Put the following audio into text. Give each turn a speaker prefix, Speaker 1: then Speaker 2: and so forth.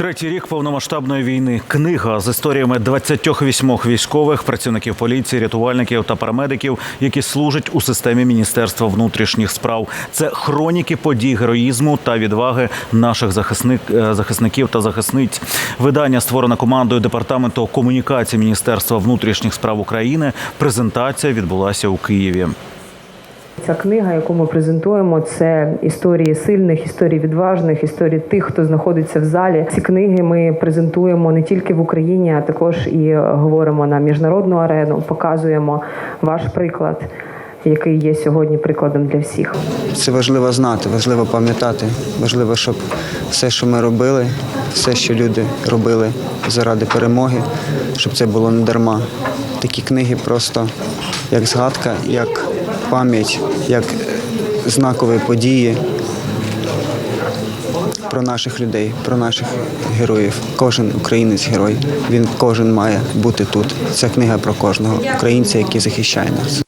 Speaker 1: Третій рік повномасштабної війни. Книга з історіями 28 військових, працівників поліції, рятувальників та парамедиків, які служать у системі Міністерства внутрішніх справ. Це хроніки подій героїзму та відваги наших захисник, е, захисників та захисниць. Видання створено командою департаменту комунікації Міністерства внутрішніх справ України. Презентація відбулася у Києві.
Speaker 2: Ця книга, яку ми презентуємо, це історії сильних, історії відважних, історії тих, хто знаходиться в залі. Ці книги ми презентуємо не тільки в Україні, а також і говоримо на міжнародну арену, показуємо ваш приклад, який є сьогодні прикладом для всіх.
Speaker 3: Це важливо знати, важливо пам'ятати. Важливо, щоб все, що ми робили, все, що люди робили заради перемоги, щоб це було не дарма. Такі книги просто як згадка, як пам'ять, як знакові події про наших людей, про наших героїв. Кожен українець герой. Він кожен має бути тут. Це книга про кожного українця, який захищає нас.